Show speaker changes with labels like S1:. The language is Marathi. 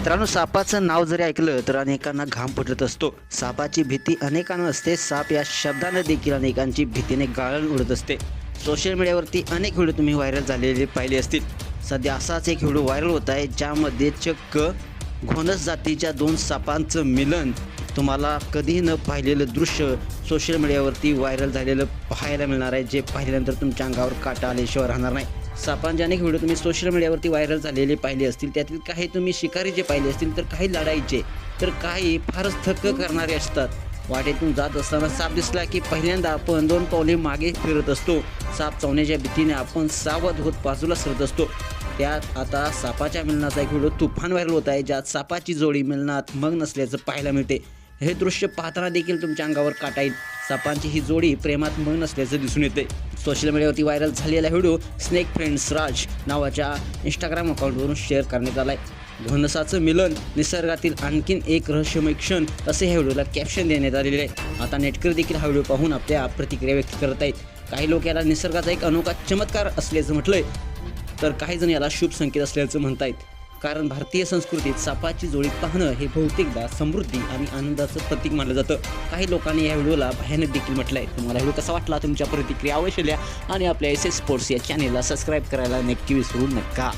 S1: मित्रांनो सापाचं नाव जरी ऐकलं तर अनेकांना घाम फुटत असतो. सापाची भीती अनेकांना असते. साप या शब्दानं देखील अनेकांची भीतीने गाळण उडत असते. सोशल मीडियावरती अनेक व्हिडिओ तुम्ही व्हायरल झालेले पाहिले असतील. सध्या असाच एक व्हिडिओ व्हायरल होत आहे ज्यामध्ये चक्क घोणस जातीच्या दोन सापांचं मिलन तुम्हाला कधीही न पाहिलेलं दृश्य सोशल मीडियावरती व्हायरल झालेलं पाहायला मिळणार आहे जे पाहिल्यानंतर तुमच्या अंगावर काटा आल्याशिवाय राहणार नाही. सापांचे अनेक व्हिडिओ तुम्ही सोशल मीडियावरती व्हायरल झालेले पाहिले असतील त्यातील काही तुम्ही शिकारीचे पाहिले असतील तर काही लढाईचे तर काही फारच थक्क करणारे असतात. वाटेतून जात असताना साप दिसला की पहिल्यांदा आपण दोन पावले मागे फिरत असतो. साप चावण्याच्या भीतीने आपण सावध होत बाजूला सरत असतो. त्यात आता सापाच्या मिलनाचा एक व्हिडिओ तुफान व्हायरल होत आहे ज्यात सापाची जोडी मिलनात मग नसल्याचं पाहायला मिळते. हे दृश्य पाहताना देखील तुमच्या अंगावर काटा येईल. सापांची ही जोडी प्रेमात मन असल्याचं दिसून येते सोशल मीडियावरती व्हायरल झालेला व्हिडिओ स्नेक फ्रेंड्स राज नावाच्या इंस्टाग्राम अकाउंटवरून शेअर करण्यात आला आहे घनसाचं मिलन निसर्गातील आणखीन एक रहस्यमय क्षण असे ह्या व्हिडिओला कॅप्शन देण्यात आलेले आहे. आता नेटकर देखील हा व्हिडिओ पाहून आपल्या प्रतिक्रिया व्यक्त करत आहेत. काही लोक याला निसर्गाचा एक अनोखा चमत्कार असल्याचं म्हटलंय. तर काही जण याला शुभ संकेत असल्याचं म्हणतायत. कारण भारतीय संस्कृतीत सापाची जोडी पाहणं हे बहुतेकदा समृद्धी आणि आनंदाचं प्रतीक मानलं जातं. काही लोकांनी या व्हिडिओला भयानक देखील म्हटलं आहे तुम्हाला व्हिडिओ कसा वाटला? तुमच्या प्रतिक्रिया अवश्य लिहा आणि आपल्या एस एस स्पोर्ट्स या चॅनेलला सबस्क्राईब करायला नक्की विसरू नका.